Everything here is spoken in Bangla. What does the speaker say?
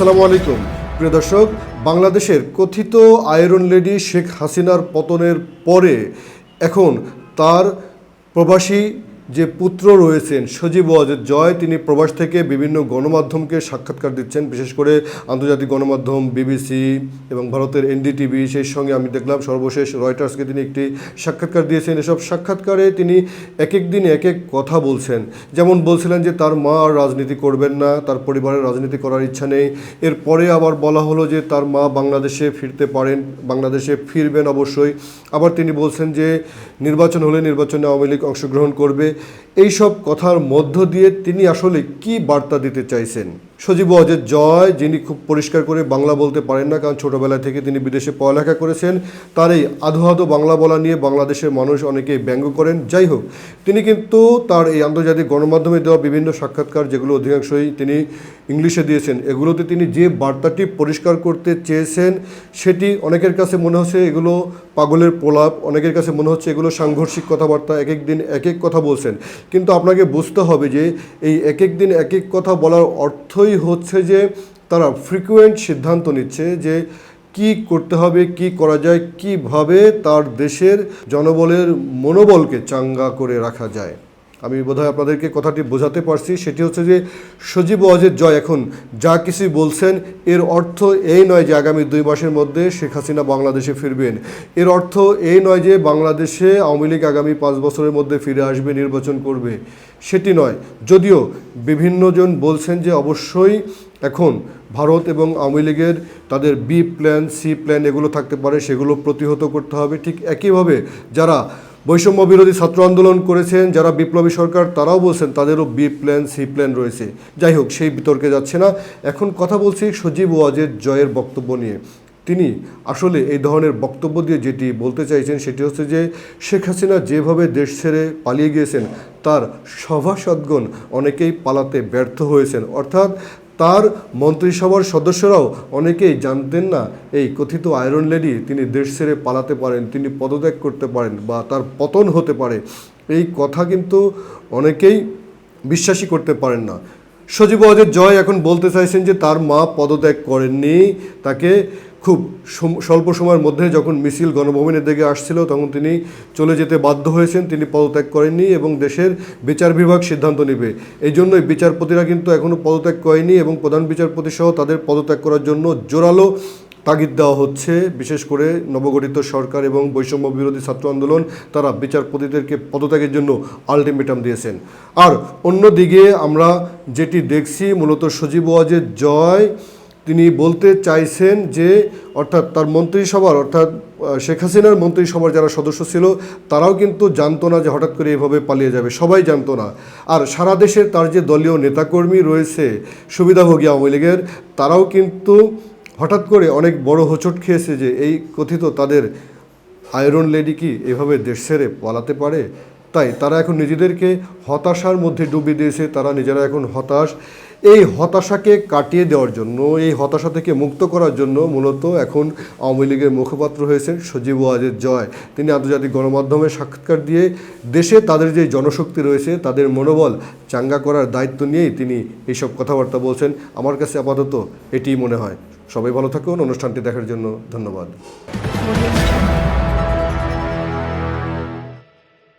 আসসালামু আলাইকুম। প্রিয় দর্শক, বাংলাদেশের কথিত আয়রন লেডি শেখ হাসিনার পতনের পরে এখন তার প্রবাসী যে পুত্র রয়েছেন সজীব ওয়াজেদ, জয়, তিনি প্রবাস থেকে বিভিন্ন গণমাধ্যমকে সাক্ষাৎকার দিচ্ছেন, বিশেষ করে আন্তর্জাতিক গণমাধ্যম, বিবিসি এবং ভারতের এনডিটিভি। সেই সঙ্গে আমি দেখলাম সর্বশেষ রয়টার্সকে তিনি একটি সাক্ষাৎকার দিয়েছেন। এসব সাক্ষাৎকারে তিনি এক এক দিন এক এক কথা বলছেন। যেমন বলছিলেন যে, তার মা আর রাজনীতি করবেন না, তার পরিবারের রাজনীতি করার ইচ্ছা নেই। এরপরে আবার বলা হলো যে, তার মা বাংলাদেশে ফিরতে পারেন, বাংলাদেশে ফিরবেন অবশ্যই। আবার তিনি বলছেন যে নির্বাচন হলে নির্বাচনে আওয়ামী লীগ অংশগ্রহণ করবে। এইসব কথার মধ্য দিয়ে তিনি আসলে কি বার্তা দিতে চাইছেন? সজীব অজের জয়, যিনি খুব পরিষ্কার করে বাংলা বলতে পারেন না, কারণ ছোটবেলা থেকে তিনি বিদেশে পড়ালেখা করেছেন। তার এই আধো আধো বাংলা বলা নিয়ে বাংলাদেশের মানুষ অনেকেই ব্যঙ্গ করেন। যাই হোক, তিনি কিন্তু তার এই আন্তর্জাতিক গণমাধ্যমে দেওয়া বিভিন্ন সাক্ষাৎকার, যেগুলো অধিকাংশই তিনি ইংলিশে দিয়েছেন, এগুলোতে তিনি যে বার্তাটি পরিষ্কার করতে চেয়েছেন, সেটি অনেকের কাছে মনে হচ্ছে এগুলো পাগলের প্রলাপ, অনেকের কাছে মনে হচ্ছে এগুলো সাংঘর্ষিক কথাবার্তা, এক এক দিন এক এক কথা বলছেন। কিন্তু আপনাকে বুঝতে হবে যে এই এক এক দিন এক এক কথা বলার অর্থই হচ্ছে যে তারা ফ্রিকুয়েন্ট সিদ্ধান্ত নিচ্ছে যে কি করতে হবে, কি করা যায়, কীভাবে তার দেশের জনবলের মনোবলকে চাঙ্গা করে রাখা যায়। আমি বোধহয় আপনাদেরকে কথাটি বোঝাতে পারছি। সেটি হচ্ছে যে সজীব ওয়াজেদ জয় এখন যা কিছু বলছেন, এর অর্থ এই নয় যে আগামী দুই মাসের মধ্যে শেখ হাসিনা বাংলাদেশে ফিরবেন। এর অর্থ এই নয় যে বাংলাদেশে আওয়ামী লীগ আগামী পাঁচ বছরের মধ্যে ফিরে আসবে, নির্বাচন করবে। সেটি নয়। যদিও বিভিন্নজন বলছেন যে অবশ্যই এখন ভারত এবং আওয়ামী লীগের তাদের বি প্ল্যান, সি প্ল্যান এগুলো থাকতে পারে, সেগুলো প্রতিহত করতে হবে। ঠিক একইভাবে যারা বৈষম্য বিরোধী ছাত্র আন্দোলন করেছেন, যারা বিপ্লবী সরকার, তারাও বলছেন তাদেরও বি প্ল্যান, সি প্ল্যান রয়েছে। যাই হোক, সেই বিতর্কে যাচ্ছে না। এখন কথা বলছি সজীব ওয়াজের জয়ের বক্তব্য নিয়ে। তিনি আসলে এই ধরনের বক্তব্য দিয়ে যেটি বলতে চাইছেন, সেটি হচ্ছে যে, শেখ হাসিনা যেভাবে দেশ ছেড়ে পালিয়ে গিয়েছেন, তার সভাসদগণ অনেকেই পালাতে ব্যর্থ হয়েছেন। অর্থাৎ তার মন্ত্রিসভার সদস্যরাও অনেকেই জানতেন না এই কথিত আয়রন লেডি তিনি দেশ ছেড়ে পালাতে পারেন, তিনি পদত্যাগ করতে পারেন বা তার পতন হতে পারে। এই কথা কিন্তু অনেকেই বিশ্বাসই করতে পারেন না। সজীব অজয় জয় এখন বলতে চাইছেন যে তার মা পদত্যাগ করেননি, তাকে খুব স্বল্প সময়ের মধ্যে যখন মিছিল গণভবনের দিকে আসছিল, তখন তিনি চলে যেতে বাধ্য হয়েছেন। তিনি পদত্যাগ করেননি এবং দেশের বিচার বিভাগ সিদ্ধান্ত নেবে। এই জন্যই বিচারপতিরা কিন্তু এখনও পদত্যাগ করেনি এবং প্রধান বিচারপতি সহ তাদের পদত্যাগ করার জন্য জোরালো তাগিদ দেওয়া হচ্ছে। বিশেষ করে নবগঠিত সরকার এবং বৈষম্য বিরোধী ছাত্র আন্দোলন, তারা বিচারপতিদেরকে পদত্যাগের জন্য আলটিমেটাম দিয়েছেন। আর অন্যদিকে আমরা যেটি দেখছি, মূলত সজীব ওয়াজের জয় তিনি বলতে চাইছেন যে, অর্থাৎ তার মন্ত্রিসভার, অর্থাৎ শেখ হাসিনার মন্ত্রিসভার যারা সদস্য ছিল, তারাও কিন্তু জানতো না যে হঠাৎ করে এভাবে পালিয়ে যাবে। সবাই জানতো না। আর সারা দেশের তার যে দলীয় নেতাকর্মী রয়েছে সুবিধাভোগী আওয়ামী লীগের, তারাও কিন্তু হঠাৎ করে অনেক বড় হোঁচট খেয়েছে যে, এই কথিত তাদের আয়রন লেডি কি এভাবে দেশ ছেড়ে পালাতে পারে? তাই তারা এখন নিজেদেরকে হতাশার মধ্যে ডুবিয়ে দিয়েছে, তারা নিজেরা এখন হতাশ। এই হতাশাকে কাটিয়ে দেওয়ার জন্য, এই হতাশা থেকে মুক্ত করার জন্য মূলত এখন আওয়ামী লীগের মুখপাত্র হয়েছেন সজীব ওয়াজেদ জয়। তিনি আন্তর্জাতিক গণমাধ্যমে সাক্ষাৎকার দিয়ে দেশে তাদের যে জনশক্তি রয়েছে, তাদের মনোবল চাঙ্গা করার দায়িত্ব নিয়েই তিনি এইসব কথাবার্তা বলছেন। আমার কাছে আপাতত এটিই মনে হয়। সবাই ভালো থাকুন। অনুষ্ঠানটি দেখার জন্য ধন্যবাদ।